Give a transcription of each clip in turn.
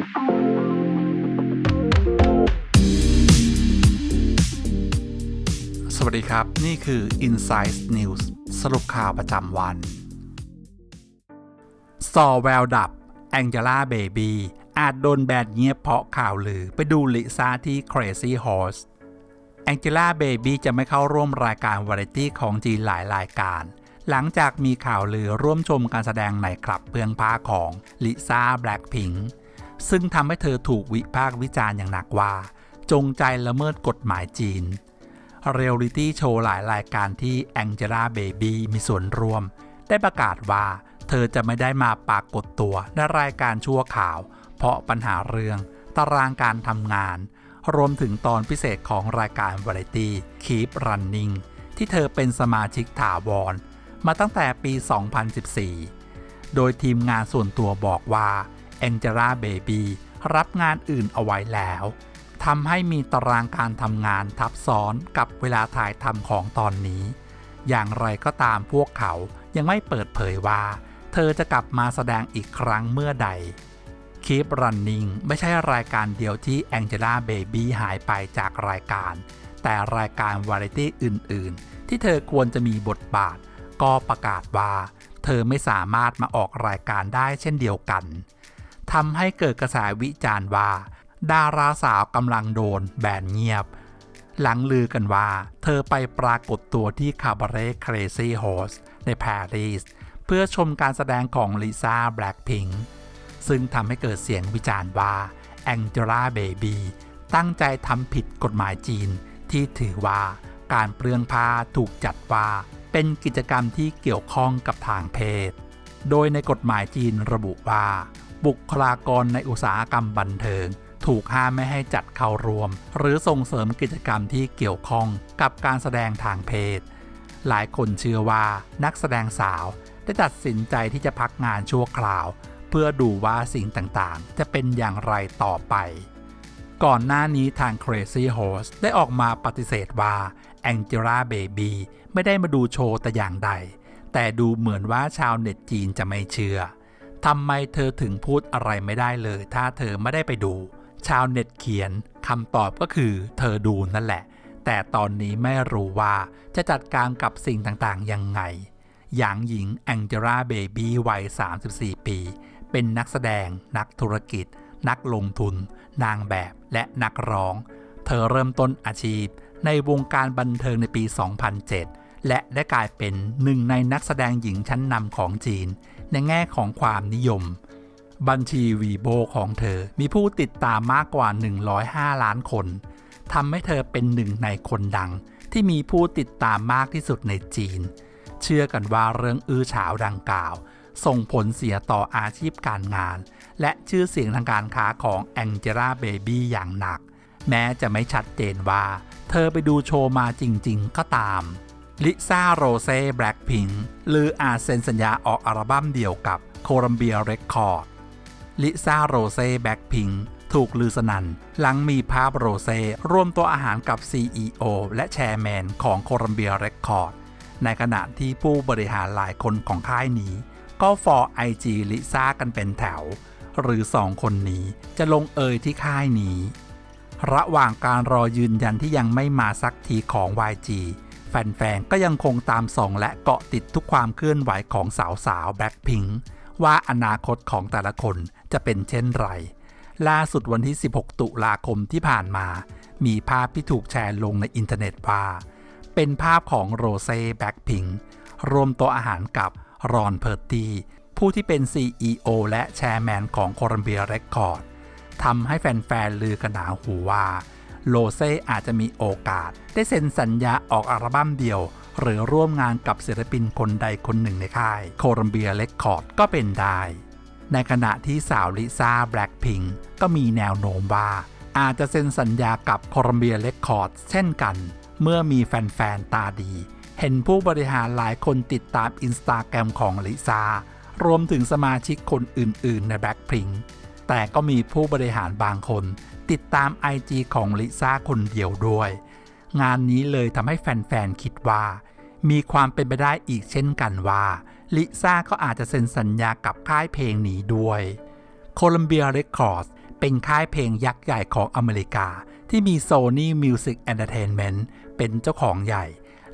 สวัสดีครับ นี่คือ Inside News สรุปข่าวประจำวัน ซอแววดับ แองเจล่าเบบีอาจโดนแบนเงียบเพราะข่าวลือไปดูลิซ่าที่ Crazy Horse แองเจล่าเบบีจะไม่เข้าร่วมรายการวาไรตี้ของจีนหลายรายการ หลังจากมีข่าวลือร่วมชมการแสดงในคลับเพื่องผ้าของลิซ่าแบล็ p พิง ซึ่งทำให้เธอถูกวิพากษ์วิจารณ์อย่างหนักว่า จงใจละเมิดกฎหมายจีน เรียลลิตี้โชว์หลายรายการที่แองเจล่าเบบี้มีส่วนร่วม ได้ประกาศว่า เธอจะไม่ได้มาปรากฏตัวในรายการชั่วข่าว เพราะปัญหาเรื่องตารางการทำงาน รวมถึงตอนพิเศษของรายการวาไรตี้ Keep Running ที่เธอเป็นสมาชิกถาวรมาตั้งแต่ปี 2014 โดยทีมงานส่วนตัวบอกว่า แองเจล่าเบบีรับงานอื่นเอาไว้แล้วทำให้มีตารางการทำงานทับซ้อนกับเวลาถ่ายทำของตอนนี้ อย่างไรก็ตามพวกเขายังไม่เปิดเผยว่า เธอจะกลับมาแสดงอีกครั้งเมื่อใด Keep Running ไม่ใช่รายการเดียวที่แองเจล่าเบบี้หายไปจากรายการ แต่รายการวาไรตี้อื่น ๆ ที่เธอควรจะมีบทบาท ก็ประกาศว่า เธอไม่สามารถมาออกรายการได้เช่นเดียวกัน ทำให้เกิดกระแสวิจารณ์ว่า ดาราสาวกำลังโดนแบนเงียบ หลังลือกันว่า เธอไปปรากฏตัวที่คาบาเร่เครซี่โฮสในปารีสเพื่อชมการแสดงของลิซ่าแบล็ p พิงซึ่งทำให้เกิดเสียงวิจารณ์ว่าแองเจล่าเบบีตั้งใจทำผิดกฎหมายจีน ที่ถือว่าการเปลืองผ้าถูกจัดว่า เป็นกิจกรรมที่เกี่ยวข้องกับทางเพศ โดยในกฎหมายจีนระบุว่า บุคลากรในอุตสาหกรรมบันเทิง ถูกห้ามไม่ให้จัดเข้ารวม หรือส่งเสริมกิจกรรมที่เกี่ยวข้องกับการแสดงทางเพศ หลายคนเชื่อว่านักแสดงสาวได้ตัดสินใจที่จะพักงานชั่วคราว เพื่อดูว่าสิ่งต่างๆ จะเป็นอย่างไรต่อไป ก่อนหน้านี้ทาง Crazy Horse ได้ออกมาปฏิเสธว่า Angela Baby ไม่ได้มาดูโชว์แต่อย่างใด แต่ดูเหมือนว่าชาวเน็ตจีนจะไม่เชื่อ ทำไมเธอถึงพูดอะไรไม่ได้เลย ถ้าเธอไม่ได้ไปดู ชาวเน็ตเขียนคำตอบก็คือ เธอดูนั่นแหละ แต่ตอนนี้ไม่รู้ว่าจะจัดการกับสิ่งต่างๆ ยังไงหยางหญิงแองเจล่าเบบี้วัย 34 ปี เป็นนักแสดง นักธุรกิจ นักลงทุน นางแบบและนักร้อง เธอเริ่มต้นอาชีพ ในวงการบันเทิงในปี 2007 และได้กลายเป็นหนึ่งในนักแสดงหญิงชั้นนำของจีน ในแง่ของความนิยม บัญชีวีโบของเธอมีผู้ติดตามมากกว่า 105 ล้านคนทำให้เธอเป็นหนึ่งในคนดัง ที่มีผู้ติดตามมากที่สุดในจีน เชื่อกันว่าเรื่องอื้อฉาวดังกล่าว ส่งผลเสียต่ออาชีพการงาน และชื่อเสียงทางการค้าของแองเจล่าเบบี้อย่างหนัก แม้จะไม่ชัดเจนว่า เธอไปดูโชว์มาจริง ๆ ก็ตาม ลิซ่าโรเซ่แบล็ p พิงหรืออาจเซ็นสัญญาออกอัลบั้มเดียวกับโคลัมเบียเรคคอร์ดลิซ่าโรเซ่แบ็คพิงค์ถูกลือสนันหลังมีภาพโรเซ่ร่วมตัวอาหารกับ CEO และแชร์แมนของโคลัมเบียเรคคอร์ดในขณะที่ผู้บริหารหลายคนของค่ายนี้ ก็ฟอร์ไอจีลิซ่ากันเป็นแถว หรือสองคนนี้จะลงเอยที่ค่ายนี้ ระหว่างการรอยืนยันที่ยังไม่มาสักทีของ YG แฟนๆ ก็ยังคงตามส่องและเกาะติดทุกความเคลื่อนไหวของสาวๆแบล็คพิงว่าอนาคตของแต่ละคนจะเป็นเช่นไร ล่าสุดวันที่ 16 ตุลาคมที่ผ่านมา มีภาพที่ถูกแชร์ลงในอินเทอร์เน็ตว่า เป็นภาพของโรเซ่แบ็คพิงรวมต๊ะอาหารกับรอนเพอร์ตี้ผู้ที่เป็น CEO และแชร์แมนของโคลัมเบียเรคคอร์ดทำให้แฟนๆลือกระหนาหูว่า โลเซอาจจะมีโอกาส ได้เซ็นสัญญาออกอัลบั้มเดียว หรือร่วมงานกับศิลปินคนใดคนหนึ่งในค่าย โคลัมเบียเรคคอร์ดก็เป็นได้ ในขณะที่สาวลิซ่าแบล็ p พิงก็มีแนวโน้มว่า อาจจะเซ็นสัญญากับโคลัมเบียเรคคอร์ดเช่นกัน เมื่อมีแฟนๆตาดี เห็นผู้บริหารหลายคนติดตามอินสตาแกรมของลิซ่ารวมถึงสมาชิกคนอื่น ๆ ในแบล็ p พิง แต่ก็มีผู้บริหารบางคน ติดตาม IG ของลิซ่าคนเดียวด้วย งานนี้เลยทำให้แฟนๆ คิดว่า มีความเป็นไปได้อีกเช่นกันว่าลิซ่าก็อาจจะเซ็นสัญญากับค่ายเพลงนี้ด้วย Columbia Records เป็นค่ายเพลงยักษ์ใหญ่ของอเมริกา ที่มี Sony Music Entertainment เป็นเจ้าของใหญ่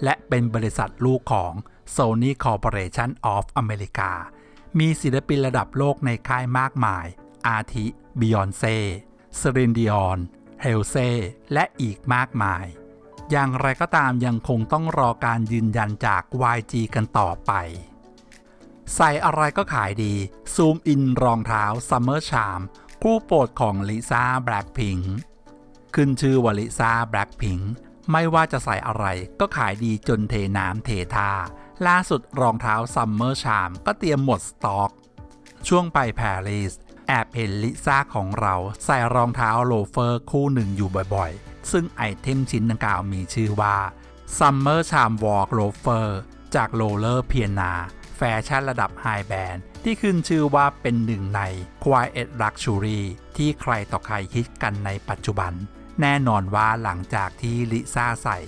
และเป็นบริษัทลูกของ Sony Corporation of America มีศิลปินระดับโลกในค่ายมากมาย อาทิบิยอนเซ่เซรินดิออน เฮลเซ่ และอีกมากมาย อย่างไรก็ตามยังคงต้องรอการยืนยันจาก YG กันต่อไป ใส่อะไรก็ขายดี ซูมอินรองเท้า Summer Charm คู่โปรดของลิซ่าแบล็คพิงขึ้นชื่อว่าลิซ่าแบล็คพิงไม่ว่าจะใส่อะไรก็ขายดีจนเทน้ำเทท่าล่าสุดรองเท้า Summer Charm ก็เตรียมหมดสต็อก ช่วงไปปารีส แอบเห็นลิซ่าของเราใส่รองเท้าโลเฟอร์คู่หนึ่งอยู่บ่อยๆ ซึ่งไอเทมชิ้นดังกล่าวมีชื่อว่า Summer Charm Walk Loafer จาก Roller Piana แฟชั่นระดับไฮแบนด์ที่ขึ้นชื่อว่าเป็นหนึ่งใน Quiet Luxury ที่ใครต่อใครคิดกันในปัจจุบัน แน่นอนว่าหลังจากที่ลิซ่าใส่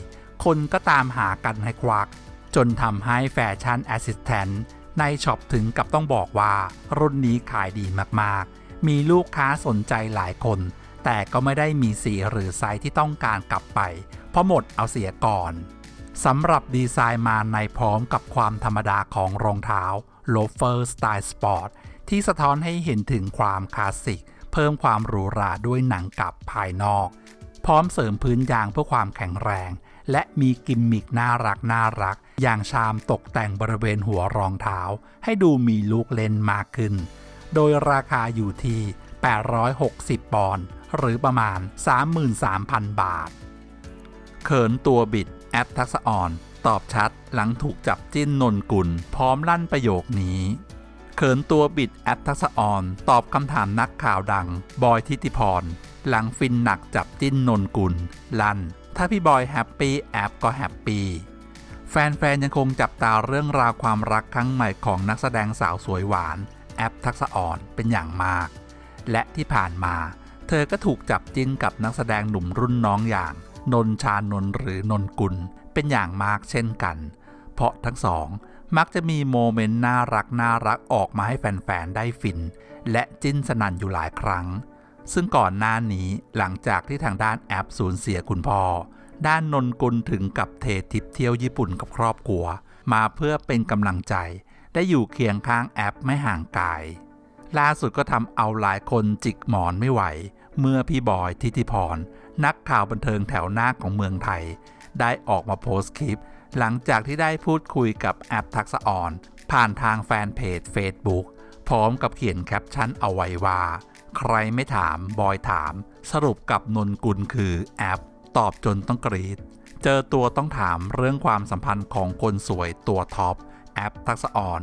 คนก็ตามหากันให้ควัก จนทำให้แฟชั่นแอสซิสแตนต์ ในช็อปถึงกับต้องบอกว่า รุ่นนี้ขายดีมากๆ มีลูกค้าสนใจหลายคน แต่ก็ไม่ได้มีสีหรือไซส์ที่ต้องการกลับไป เพราะหมดเอาเสียก่อนสำหรับดีไซน์มาในพร้อมกับความธรรมดาของรองเท้าโลเฟอร์สไตล์สปอร์ตที่สะท้อนให้เห็นถึงความคลาสสิก เพิ่มความหรูหราด้วยหนังกับภายนอก พร้อมเสริมพื้นยางเพื่อความแข็งแรง และมีกิมมิกน่ารักน่ารัก อย่างชามตกแต่งบริเวณหัวรองเท้า ให้ดูมีลูกเล่นมากขึ้น โดยราคาอยู่ที่ 860 ปอนด์หรือประมาณ 33,000 บาท เขินตัวบิดแอปทักษะอ่อนตอบชัดหลังถูกจับจิ้นนนกุล พร้อมลั่นประโยคนี้ เขินตัวบิดแอปทักษะอ่อนตอบคำถามนักข่าวดัง บอยทิติพร หลังฟินหนักจับจิ้นนนกุล ลั่น ถ้าพี่บอยแฮปปี้แอปก็แฮปปี้ แฟนๆ ยังคงจับตาเรื่องราวความรักครั้งใหม่ของนักแสดงสาวสวยหวาน แอปทักษะอ่อนเป็นอย่างมาก และที่ผ่านมา เธอก็ถูกจับจิ้นกับนักแสดงหนุ่มรุ่นน้องอย่าง นนชานนท์หรือนนกุล เป็นอย่างมากเช่นกัน เพราะทั้งสอง มักจะมีโมเมนต์น่ารักน่ารักออกมาให้แฟนๆ ได้ฟิน และจิ้นสนั่นอยู่หลายครั้ง ซึ่งก่อนหน้านี้หลังจากที่ทางด้านแอปสูญเสียคุณพ่อ ด้านนนกุลถึงกับเททิปเที่ยวญี่ปุ่นกับครอบครัว มาเพื่อเป็นกำลังใจ ได้อยู่เคียงข้างแอปไม่ห่างกาย ล่าสุดก็ทำเอาหลายคนจิกหมอนไม่ไหว เมื่อพี่บอยทิติพร นักข่าวบันเทิงแถวหน้าของเมืองไทย ได้ออกมาโพสต์คลิป หลังจากที่ได้พูดคุยกับแอปทักษะอ่อน ผ่านทางแฟนเพจ Facebook พร้อมกับเขียนแคปชั่นเอาไว้ว่า ใครไม่ถามบอยถาม สรุปกับนนกุลคือแอป ตอบจนต้องกรีด เจอตัวต้องถามเรื่องความสัมพันธ์ของคนสวยตัวท็อปแอปทักษอ่อน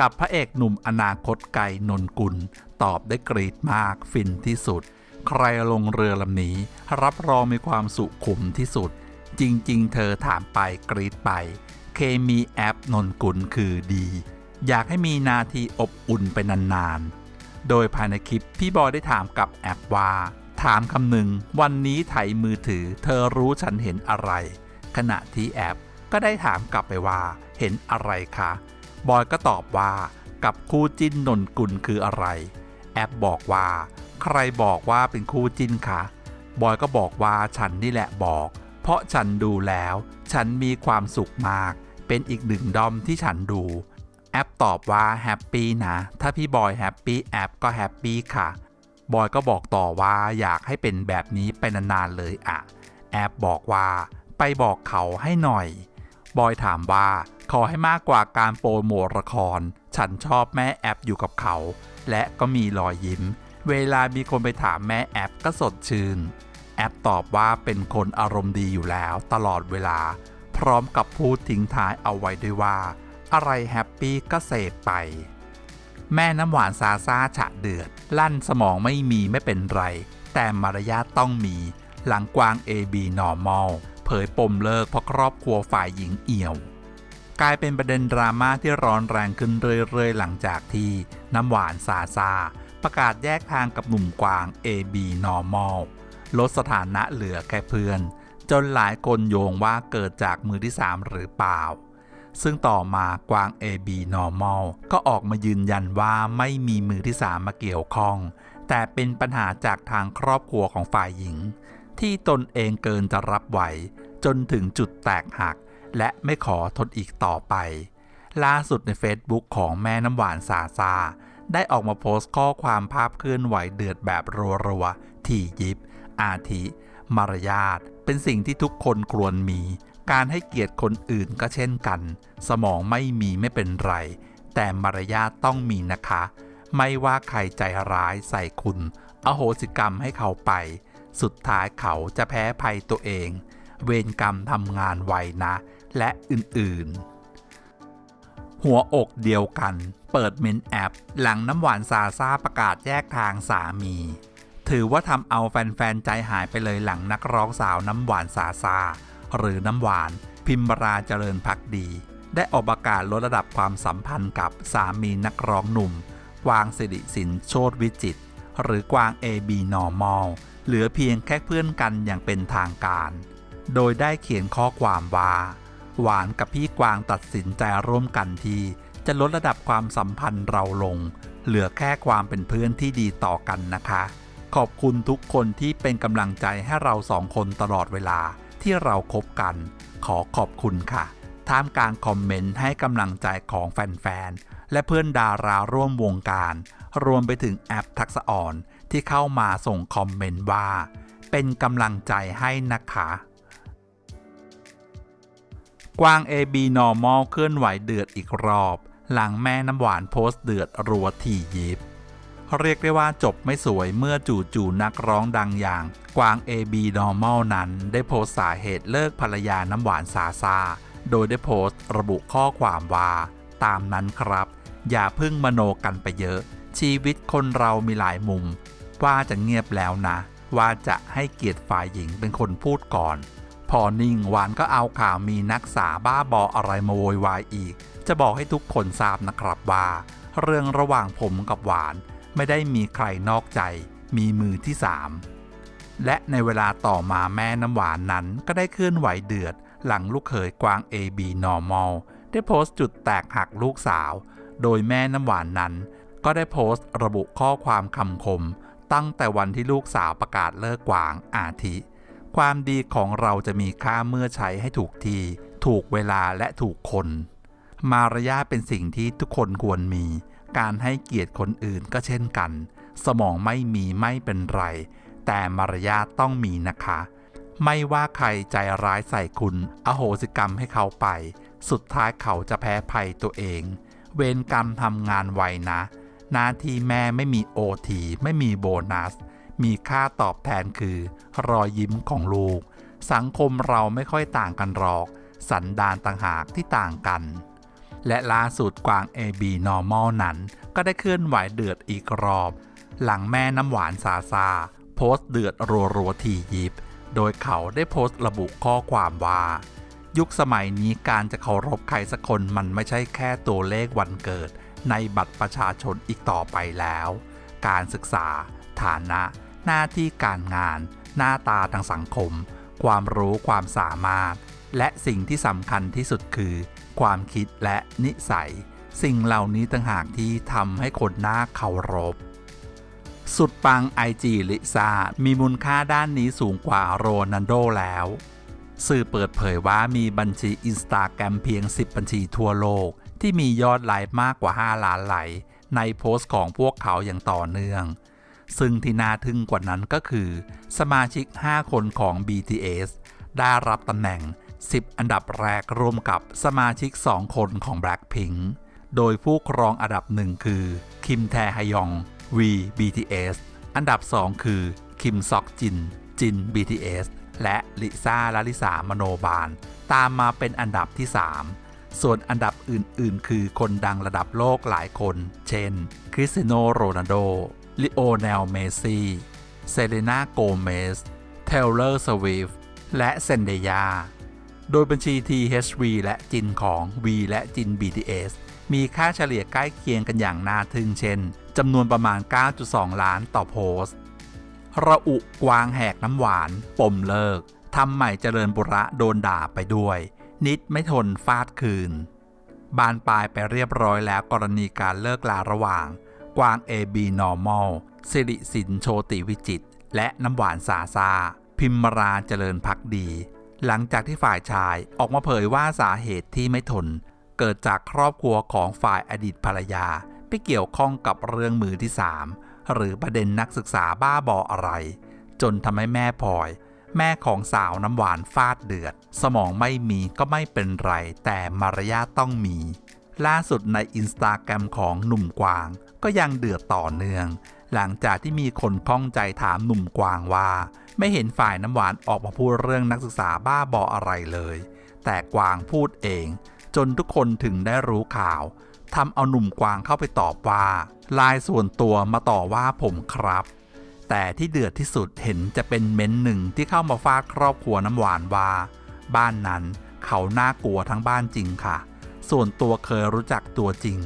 กับพระเอกหนุ่มอนาคตไกลนนกุล ตอบได้กรีดมากฟินที่สุด ใครลงเรือลำนี้ รับรองมีความสุขุมที่สุด จริงๆ เธอถามไปกรีดไป เคมีแอปนนกุลคือดี อยากให้มีนาทีอบอุ่นไปนานๆ โดยภายในคลิปพี่บอยได้ถามกับแอปว่า ถามคำหนึ่ง วันนี้ไถมือถือ เธอรู้ฉันเห็นอะไร ขณะที่แอปก็ได้ถามกลับไปว่า เห็นอะไรคะ บอยก็ตอบว่า กับคู่จิ้นนนกุลคืออะไร แอปบอกว่า ใครบอกว่าเป็นคู่จิ้นคะ บอยก็บอกว่าฉันนี่แหละบอก เพราะฉันดูแล้ว ฉันมีความสุขมาก เป็นอีกหนึ่งดอมที่ฉันดู แอปตอบว่าแฮปปี้นะ ถ้าพี่บอยแฮปปี้แอปก็แฮปปี้ค่ะ บอยก็บอกต่อว่าอยากให้เป็นแบบนี้ไปนานๆเลยอะแอปบอกว่าไปบอกเขาให้หน่อย บอยถามว่าขอให้มากกว่าการโปรโมทละคร ฉันชอบแม่แอปอยู่กับเขา และก็มีรอยยิ้ม เวลามีคนไปถามแม่แอปก็สดชื่น แอปตอบว่าเป็นคนอารมณ์ดีอยู่แล้วตลอดเวลา พร้อมกับพูดทิ้งท้ายเอาไว้ด้วยว่า อะไรแฮปปี้ก็เสพไป แม่น้ำหวานซาซาฉะเดือด ลั่นสมองไม่มีไม่เป็นไร แต่มารยาทต้องมี หลังกวาง AB Normal เผยปมเลิกเพราะครอบครัวฝ่ายหญิงเอี่ยว กลายเป็นประเด็นดราม่าที่ร้อนแรงขึ้นเรื่อยๆ หลังจากที่น้ำหวานซาซาประกาศแยกทางกับหนุ่มกวาง AB Normal ลดสถานะเหลือแค่เพื่อน จนหลายคนโยงว่าเกิดจากมือที่ 3 หรือเปล่า ซึ่งต่อมากวาง AB Normal ก็ออกมายืนยันว่าไม่มีมือที่สามมาเกี่ยวข้อง แต่เป็นปัญหาจากทางครอบครัวของฝ่ายหญิง ที่ตนเองเกินจะรับไหว จนถึงจุดแตกหัก และไม่ขอทนอีกต่อไป ล่าสุดใน Facebook ของแม่น้ำหวานซาซาได้ออกมาโพสต์ข้อความภาพเคลื่อนไหวเดือดแบบรัวๆถี่ยิบ อาทิ มารยาท เป็นสิ่งที่ทุกคนควรมี การให้เกียรติคนอื่นก็เช่นกัน สมองไม่มีไม่เป็นไร แต่มารยาทต้องมีนะคะ ไม่ว่าใครใจร้ายใส่คุณ อโหสิกรรมให้เขาไป สุดท้ายเขาจะแพ้ภัยตัวเอง เวรกรรมทำงานไวนะ และอื่นๆ หัวอกเดียวกัน เปิดเมนแอป หลังน้ำหวานซาซาประกาศแยกทางสามี ถือว่าทำเอาแฟนๆใจหายไปเลยหลังนักร้องสาวน้ำหวานซาซา หรือน้ำหวาน พิมบราเจริญพักดี ได้ออกประกาศลดระดับความสัมพันธ์กับสามีนักร้องหนุ่ม กวางสิริสินโชตวิจิต หรือกวาง AB Normal เหลือเพียงแค่เพื่อนกันอย่างเป็นทางการ โดยได้เขียนข้อความว่า หวานกับพี่กวางตัดสินใจร่วมกันที่ จะลดระดับความสัมพันธ์เราลง เหลือแค่ความเป็นเพื่อนที่ดีต่อกันนะคะ ขอบคุณทุกคนที่เป็นกำลังใจให้เราสองคนตลอดเวลา ที่เราคบกัน ขอขอบคุณค่ะ ท่ามกลางคอมเมนต์ให้กำลังใจของแฟนๆ และเพื่อนดาราร่วมวงการ รวมไปถึงแอปทักษะอ่อนที่เข้ามาส่งคอมเมนต์ว่า เป็นกำลังใจให้นะคะ กวาง AB Normal เคลื่อนไหวเดือดอีกรอบ หลังแม่น้ำหวานโพสต์เดือดรัวทียิบ เรียกได้ว่าจบไม่สวยเมื่อจู่ๆนักร้องดังอย่าง กวาง AB Normal นั้น ได้โพสต์สาเหตุเลิกภรรยาน้ำหวานซาซา โดยได้โพสต์ระบุข้อความว่า ตามนั้นครับ อย่าพึ่งมโนกันไปเยอะ ชีวิตคนเรามีหลายมุม ว่าจะเงียบแล้วนะ ว่าจะให้เกียรติฝ่ายหญิงเป็นคนพูดก่อน พอนิ่งหวานก็เอาข่าวมีนักษาบ้าบออะไรมาโวยวายอีก จะบอกให้ทุกคนทราบนะครับว่า เรื่องระหว่างผมกับหวาน ไม่ได้มีใครนอกใจ มีมือที่สามและในเวลาต่อมาแม่น้ำหวานนั้นก็ได้เคลื่อนไหวเดือด หลังลูกเขยกวาง AB Normal ได้โพสต์จุดแตกหักลูกสาว โดยแม่น้ำหวานนั้น ก็ได้โพสต์ระบุข้อความคำคม ตั้งแต่วันที่ลูกสาวประกาศเลิกกวางอาทิ ความดีของเราจะมีค่าเมื่อใช้ให้ถูกที ถูกเวลาและถูกคน มารยาเป็นสิ่งที่ทุกคนควรมี การให้เกียรติคนอื่นก็เช่นกัน สมองไม่มีไม่เป็นไร แต่มารยาทต้องมีนะคะ ไม่ว่าใครใจร้ายใส่คุณ อโหสิกรรมให้เขาไป สุดท้ายเขาจะแพ้ภัยตัวเอง เวรกรรมทำงานไวนะ หน้าที่แม่ไม่มีโอทีไม่มีโบนัส มีค่าตอบแทนคือ รอยยิ้มของลูก สังคมเราไม่ค่อยต่างกันหรอก สันดานต่างหากที่ต่างกัน และล่าสุดกวาง AB Normal นั้น ก็ได้เคลื่อนไหวเดือดอีกรอบ หลังแม่น้ำหวานซาซา โพสต์เดือดรัวๆทียิบ โดยเขาได้โพสต์ระบุข้อความว่า ยุคสมัยนี้การจะเคารพใครสักคนมันไม่ใช่แค่ตัวเลขวันเกิด ในบัตรประชาชนอีกต่อไปแล้ว การศึกษา ฐานะ หน้าที่การงาน หน้าตาทางสังคม ความรู้ความสามารถ และสิ่งที่สำคัญที่สุดคือ ความคิดและนิสัย สิ่งเหล่านี้ต่างหากที่ทำให้คนน่าเคารพ สุดปัง IG ลิซ่ามีมูลค่าด้านนี้สูงกว่าโรนันโดแล้ว สื่อเปิดเผยว่ามีบัญชีอินสตาแกรมเพียง 10 บัญชีทั่วโลก ที่มียอดไลค์มากกว่า 5 ล้านไลค์ในโพสต์ของพวกเขาอย่างต่อเนื่อง ซึ่งที่น่าทึ่งกว่านั้นก็คือ สมาชิก 5 คนของ BTS ได้รับตำแหน่ง 10 อันดับแรกร่วมกับสมาชิก 2 คนของ Blackpink โดยผู้ครองอันดับหนึ่งคือ คิมแทฮยอง V BTS อันดับ 2 คือ คิมซอกจิน จิน BTS และลิซ่าลาลิสามโนบาล ตามมาเป็นอันดับที่ 3 ส่วนอันดับอื่น ๆ คือคนดังระดับโลกหลายคน เช่น คริสตียโนโรนัลโดลิโอเนลเมซี่เซเลนาโกเมสเทเลอร์สวิฟและเซนเดยา โดยบัญชี THV และจินของ V และจิน BTS มีค่าเฉลี่ยใกล้เคียงกันอย่างน่าทึ่งเช่นจำนวนประมาณ 9.2 ล้านต่อโพสต์ระอุกวางแหกน้ำหวาน ปมเลิกทำใหม่เจริญบุระโดนด่าไปด้วย นิดไม่ทนฟาดคืน บานปลายไปเรียบร้อยแล้วกรณีการเลิกลาระหว่าง กวาง AB Normal สิริสินโชติวิจิตรและน้ำหวานสาซา พิมราเจริญพักดี หลังจากที่ฝ่ายชายออกมาเผยว่าสาเหตุที่ไม่ทน เกิดจากครอบครัวของฝ่ายอดีตภรรยาไปเกี่ยวข้องกับเรื่องมือที่สามหรือประเด็นนักศึกษาบ้าบออะไร จนทำให้แม่พลอย แม่ของสาวน้ำหวานฟาดเดือด สมองไม่มีก็ไม่เป็นไร แต่มารยาต้องมี ล่าสุดในอินสตาแกรมของหนุ่มกวาง ก็ยังเดือดต่อเนื่อง หลังจากที่มีคนข้องใจถามหนุ่มกวางว่า ไม่เห็นฝ่ายน้ำหวานออกมาพูดเรื่องนักศึกษาบ้าบออะไรเลย แต่กวางพูดเอง จนทุกคนถึงได้รู้ข่าวทำเอาหนุ่มกวางเข้าไปตอบว่าลายส่วนตัวมาต่อว่าผมครับ แต่ที่เดือดที่สุดเห็นจะเป็นเม้นต์หนึ่งที่เข้ามาฟาดครอบครัวน้ำหวานว่า บ้านนั้นเขาน่ากลัวทั้งบ้านจริงค่ะ ส่วนตัวเคยรู้จักตัวจริง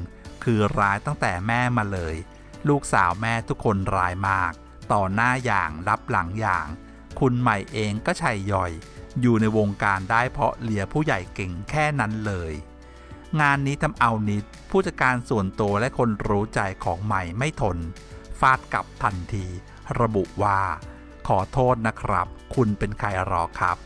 คือร้ายตั้งแต่แม่มาเลย ลูกสาวแม่ทุกคนร้ายมาก ต่อหน้าอย่างรับหลังอย่าง คุณใหม่เองก็ชัยย่อย อยู่ในวงการได้เพราะเลียผู้ใหญ่เก่งแค่นั้นเลย งานนี้ทำเอานิด ผู้จัดการส่วนตัวและคนรู้ใจของใหม่ไม่ทน ฟาดกลับทันที ระบุว่า ขอโทษนะครับ คุณเป็นใครหรอครับ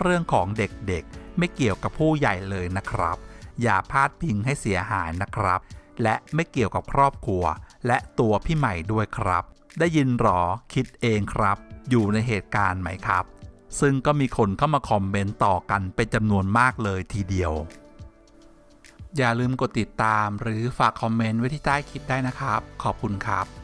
เรื่องของเด็กๆไม่เกี่ยวกับผู้ใหญ่เลยนะครับ อย่าพาดพิงให้เสียหายนะครับ และไม่เกี่ยวกับครอบครัว และตัวพี่ใหม่ด้วยครับ ได้ยินหรอคิดเองครับ อยู่ในเหตุการณ์ไหมครับ ซึ่งก็มีคนเข้ามาคอมเมนต์ต่อกันเป็นจำนวนมากเลยทีเดียว อย่าลืมกดติดตามหรือฝากคอมเมนต์ไว้ที่ใต้คลิปได้นะครับ ขอบคุณครับ